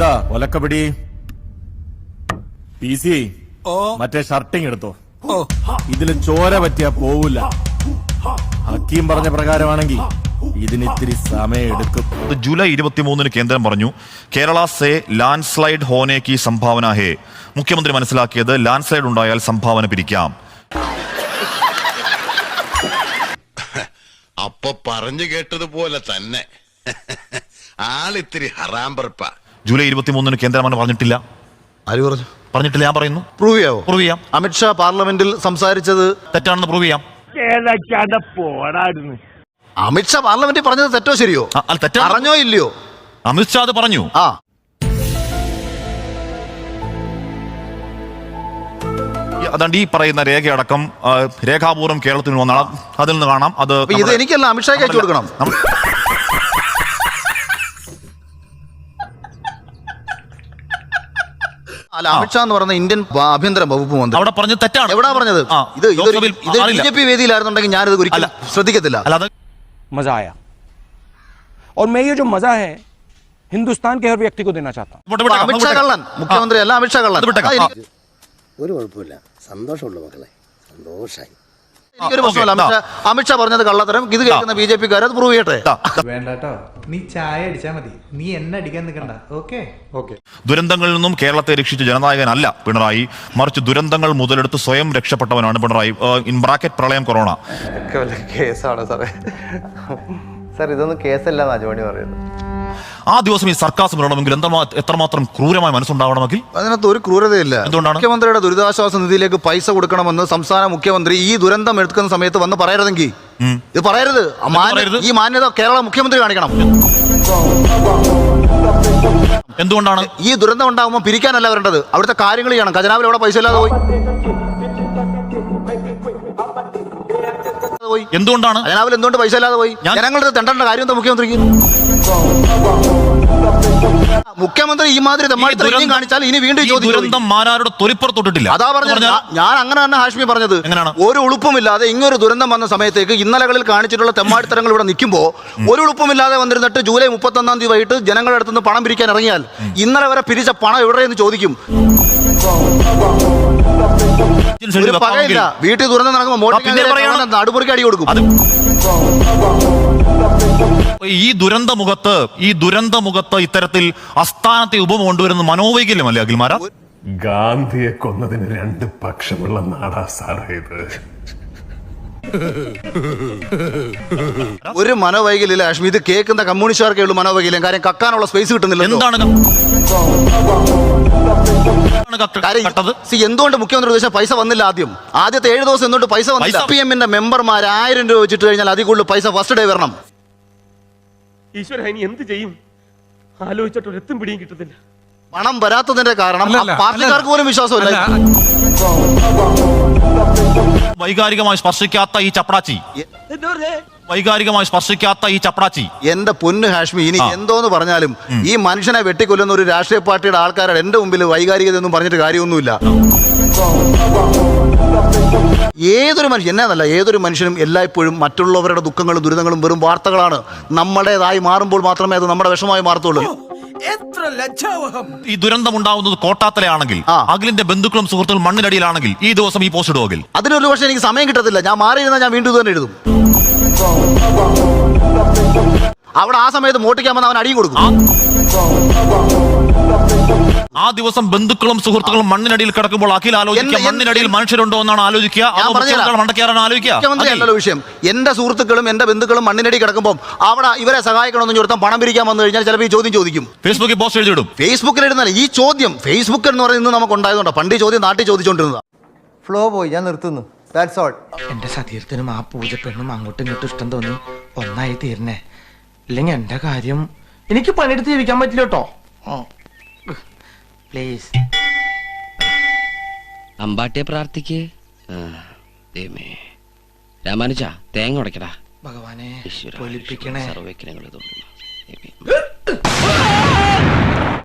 എന്താ? ഒലക്കപിടി? P C O. മറ്റേ shirting എടുത്തോ? ഇതിലും ചോര പറ്റിയാ പോവില്ല ഹക്കീം പറഞ്ഞ പ്രകാരമാണെങ്കിൽ ഇതിന് ഇത്തിരി സമയം എടുക്കും. ജൂലൈ ഇരുപത്തിമൂന്നിന് കേന്ദ്രം പറഞ്ഞു കേരള സേ ലാൻഡ് സ്ലൈഡ് ഹോനേക്ക് കി സംഭാവന ഹേ. മുഖ്യമന്ത്രി മനസ്സിലാക്കിയത് ലാൻഡ് സ്ലൈഡ് ഉണ്ടായാൽ സംഭാവന പിരിക്കാം. അപ്പൊ പറഞ്ഞു കേട്ടതുപോലെ തന്നെ. ആളിത്തിരി ഹറാമ്പറപ്പ ജൂലൈ ഇരുപത്തിമൂന്നിന് കേന്ദ്രം അങ്ങനെ പറഞ്ഞിട്ടില്ല. ആര് പറഞ്ഞു? പറഞ്ഞിട്ടില്ല ഞാൻ പറയുന്നു. പ്രൂവ് ചെയ്യാവോ? പ്രൂവ് ചെയ്യാം. അമിത്ഷാ പാർലമെന്റിൽ സംസാരിച്ചത് തെറ്റാണെന്ന് പ്രൂവ് ചെയ്യാം. അമിത്ഷാ പാർലമെന്റിൽ പറഞ്ഞത് തെറ്റോ ശരിയോ? ആ, അല്ല, തെറ്റാണ്. പറഞ്ഞോ ഇല്ലയോ? അമിത്ഷാ അത് പറഞ്ഞു. ആ. ഈ- അതാണ്ട് ഈ പറയുന്ന രേഖയടക്കം ആ, രേഖാപൂർവം കേരളത്തിൽ വന്നാണ് അതിൽ നിന്ന് കാണാം. അത് അപ്പൊ ഇത് നമ്മുടെ- എനിക്കല്ല അമിത്ഷായ്ക്ക് അയച്ചു കൊടുക്കണം. നമ്മ- അല്ല അമിത്ഷാ എന്ന് പറയുന്ന ഇന്ത്യൻ വ- ആഭ്യന്തര വകുപ്പ് മന്ത്രി അവിടെ പറഞ്ഞത് തെറ്റാണ് എവിടാ പറഞ്ഞത് ആ, ഇത് ഇതൊരു ലോക്സഭയിൽ ഇത് ബി ആളില്ല. ജെ പി വേദിയിലായിരുന്നുണ്ടെങ്കിൽ ഞാനിത് ഒരിക്കലും അല്ല. ശ്രദ്ധിക്കത്തില്ല അല്ലാതെ मज़ा आया और मैं ये जो मज़ा है हिंदुस्तान के हर व्यक्ति को देना चाहता हूँ ഇവിടെ അപ്പൊ വിട്ടേക്കാം, അമിത്ഷാ വിട്ടേക്കാം. കള്ളൻ മുഖ്യമന്ത്രി അല്ല അമിത്ഷാ കള്ളൻ അത് വിട്ടേക്കാം. ആ, എനിക്ക് ഒരു കുഴപ്പമില്ല സന്തോഷമുള്ളൂ മക്കളെ സന്തോഷായി എനിക്കൊരു ആ, പ്രശ്നമില്ല. അമിത്ഷാ അമിത്ഷാ പറഞ്ഞത് കള്ളത്തരം. ഇത് കേൾക്കുന്ന ബി ജെ പിക്കാർ അത് പ്രൂവ് ചെയ്യട്ടെ. വേണ്ടോ നീ ചായ അടിച്ചാ മതി. നീ എന്നെ അടിക്കാൻ നിൽക്കണ്ട ഓക്കെ? ഓക്കെ. ദുരന്തങ്ങളിൽ നിന്നും കേരളത്തെ രക്ഷിച്ച ജനനായകനല്ല പിണറായി. മറിച്ച് ദുരന്തങ്ങൾ മുതലെടുത്ത് സ്വയം രക്ഷപ്പെട്ടവനാണ് പിണറായി. ഇൻ ബ്രാക്കറ്റ് പ്രളയം കൊറോണ. കേസാണോ സാറേ. സാർ ഇതൊന്നും കേസല്ല ജോണി പറയുന്നത്. ആ ദിവസം ഈ സർക്കാസ് വരണമെങ്കിൽ എന്താ എത്രമാത്രം ക്രൂരമായ മനസ്സുണ്ടാവണമെങ്കിൽ? അതിനകത്ത് ഒരു ക്രൂരതയില്ല. എന്തുകൊണ്ടാണ്? മുഖ്യമന്ത്രിയുടെ ദുരിതാശ്വാസ നിധിയിലേക്ക് പൈസ കൊടുക്കണമെന്ന് സംസ്ഥാന മുഖ്യമന്ത്രി ഈ ദുരന്തം എടുക്കുന്ന സമയത്ത് വന്ന് പറയരുതെങ്കിൽ ഇത് പറയരുത്? ഈ മാന്യത കേരള മുഖ്യമന്ത്രി കാണിക്കണം. എന്തുകൊണ്ടാണ്? ഈ ദുരന്തം ഉണ്ടാകുമ്പോൾ പിരിക്കാനല്ല വരേണ്ടത്. അവിടുത്തെ കാര്യങ്ങൾ ചെയ്യണം. ഖജനാവിൽ എവിടെ പൈസ ഇല്ലാതെ പോയി. പോയി എന്തുകൊണ്ടാണ്? ഖജനാവിൽ എന്തുകൊണ്ട് പൈസ ഇല്ലാതെ പോയി? ജനങ്ങളുടെ തെണ്ടേണ്ട കാര്യം എന്താ മുഖ്യമന്ത്രിക്ക്? മുഖ്യമന്ത്രി ഈ മാതിരി കാണിച്ചാൽ ഇനി വീണ്ടും. ദുരന്തം മാരാരുടെ തൊലിപ്പുറത്തൊട്ടിട്ടില്ല അതാ പറഞ്ഞത് ഞാൻ അങ്ങനെ തന്നെ ഹാഷ്മി പറഞ്ഞത്? ഒരു ഉളുപ്പുമില്ലാതെ ഇങ്ങനൊരു ദുരന്തം വന്ന സമയത്തേക്ക് ഇന്നലകളിൽ കാണിച്ചിട്ടുള്ള തെമ്മാടിത്തരങ്ങൾ ഇവിടെ നിൽക്കുമ്പോൾ ഒരു ഉളുപ്പുമില്ലാതെ വന്നിരുന്നിട്ട് ജൂലൈ മുപ്പത്തൊന്നാം തീയതി വൈകിട്ട് ജനങ്ങളുടെ അടുത്ത് നിന്ന് പണം പിരിക്കാൻ ഇറങ്ങിയാൽ ഇന്നലെ വരെ പിരിച്ച പണം എവിടെയെന്ന് ചോദിക്കും വീട്ടിൽ ദുരന്തം നടക്കുമ്പോൾ. നടുപുറക്കി അടി കൊടുക്കും ഈ ദുരന്തമുഖത്ത് ഈ ദുരന്തമുഖത്ത് ഇത്തരത്തിൽ അസ്ഥാനത്തെ ഉപമ കൊണ്ടുവരുന്ന മനോവൈകല്യമല്ലേ അഖിൽമാര? ഗാന്ധിയെ കൊന്നതിന് രണ്ട് പക്ഷമുള്ള നാടാ സാറേ ഇത്. ഒരു മനോവൈകല്യം അശ്മി ഇത് കേൾക്കുന്ന കമ്മ്യൂണിസ്റ്റുകാർക്കേ ഉള്ളൂ മനോവൈകല്യം. കാര്യം കക്കാനുള്ള സ്പേസ് കിട്ടുന്നില്ല എന്താണ് എന്തുകൊണ്ട് മുഖ്യമന്ത്രി ഉദ്ദേശം പൈസ വന്നില്ല ആദ്യം? ആദ്യത്തെ ഏഴ് ദിവസം എന്തുകൊണ്ട് പൈസ വന്നില്ല? പി എമ്മിന്റെ മെമ്പർമാർ ആയിരം രൂപ വെച്ചിട്ട് കഴിഞ്ഞാൽ അതിൽ കൂടുതൽ പൈസ ഫസ്റ്റ് ഡേ വരണം. ഈശ്വര ഇനി എന്ത് ചെയ്യും? ആലോചിച്ചിട്ട് ഒരെത്തും പിടിയും കിട്ടത്തില്ല പണം വരാത്തതിന്റെ കാരണം ആ പാർട്ടിക്കാർക്ക് പോലും വിശ്വാസമില്ല. വൈകാരികമായി സ്പർശിക്കാത്ത ഈ ചപ്പടാച്ചി. വൈകാരികമായി സ്പർശിക്കാത്ത ഈ ചപ്പടാച്ചി. എന്റെ പൊന്ന് ഹാഷ്മി ഇനി എന്തോന്ന് പറഞ്ഞാലും ഈ മനുഷ്യനെ വെട്ടിക്കൊല്ലുന്ന ഒരു രാഷ്ട്രീയ പാർട്ടിയുടെ ആൾക്കാരുടെ എന്റെ മുമ്പിൽ വൈകാരികത ഒന്നും പറഞ്ഞിട്ട് കാര്യമൊന്നുമില്ല. ഏതൊരു മനുഷ്യൻ എന്നാന്നല്ല ഏതൊരു മനുഷ്യനും എല്ലായ്പ്പോഴും മറ്റുള്ളവരുടെ ദുഃഖങ്ങളും ദുരിതങ്ങളും വെറും വാർത്തകളാണ് നമ്മുടേതായി മാറുമ്പോൾ മാത്രമേ അത് നമ്മുടെ വിഷമമായി മാറത്തുള്ളൂ. എത്ര ലജ്ജാവഹം. ഈ ദുരന്തം ഉണ്ടാവുന്നത് കോട്ടാത്തലയാണെങ്കിൽ ആണെങ്കിൽ അഖിലിന്റെ ബന്ധുക്കളും സുഹൃത്തുക്കളും മണ്ണിനടിയിലാണെങ്കിൽ ഈ ദിവസം ഈ പോസ്റ്റ് ഇടുമെങ്കിൽ അതിനൊരു പക്ഷേ എനിക്ക് സമയം കിട്ടത്തില്ല. ഞാൻ മാറിയിരുന്നാൽ ഞാൻ വീണ്ടും ഇത് തന്നെ എഴുതും. അവിടെ ആ സമയത്ത് മോട്ടിക്കാമെന്ന് അവൻ അടിയും കൊടുക്കും. ദിവസം ബന്ധുക്കളും സുഹൃത്തുക്കളും മണ്ണിനടിയിൽ കിടക്കുമ്പോൾ അഖിൽ ആലോചിക്കുക മണ്ണിനടിയിൽ മനുഷ്യരുണ്ടോ എന്നാണ് ആലോചിക്കുക? ആലോചിക്കുക. വിഷയം. എന്റെ സുഹൃത്തുക്കളും എന്റെ ബന്ധുക്കളും മണ്ണിനടി കിടക്കുമ്പോൾ അവിടെ ഇവരെ സഹായിക്കണമെന്ന് ചോദിച്ചാൽ പണം പിരിക്കാൻ വന്നു കഴിഞ്ഞാൽ ചിലപ്പോൾ ഈ ചോദ്യം ചോദിക്കും. ഫേസ്ബുക്കിൽ പോസ്റ്റ് എഴുതിയിടും. ഫേസ്ബുക്കിൽ ഇടുന്നല്ല ഈ ചോദ്യം ഫേസ്ബുക്ക് എന്ന് പറയുന്നത് നമുക്ക് ഉണ്ടായതുകൊണ്ട് പണ്ട് ഈ ചോദ്യം നാട്ടിൽ ചോദിച്ചുകൊണ്ടിരുന്നത് ഫ്ലോ പോയി. ഞാൻ നിർത്തുന്നു. ദാറ്റ്സ് ഓൾ എന്റെ സതീർത്ഥനും ആ പൂജ പെണ്ണും അങ്ങോട്ടും ഇങ്ങോട്ടും ഇഷ്ടം തോന്നി. ഒന്നായി തീരണേ ഇല്ലെങ്കിൽ എന്റെ കാര്യം എനിക്ക് പണിയെടുത്ത് ജീവിക്കാൻ പറ്റില്ല കേട്ടോ. പ്ലീസ് അമ്പാട്ടിയെ പ്രാർത്ഥിക്ക്. രാമാനുജ തേങ്ങ ഉടയ്ക്കടാ. ഭഗവാനെ സർവജ്ഞനങ്ങൾ തോന്നുന്നു.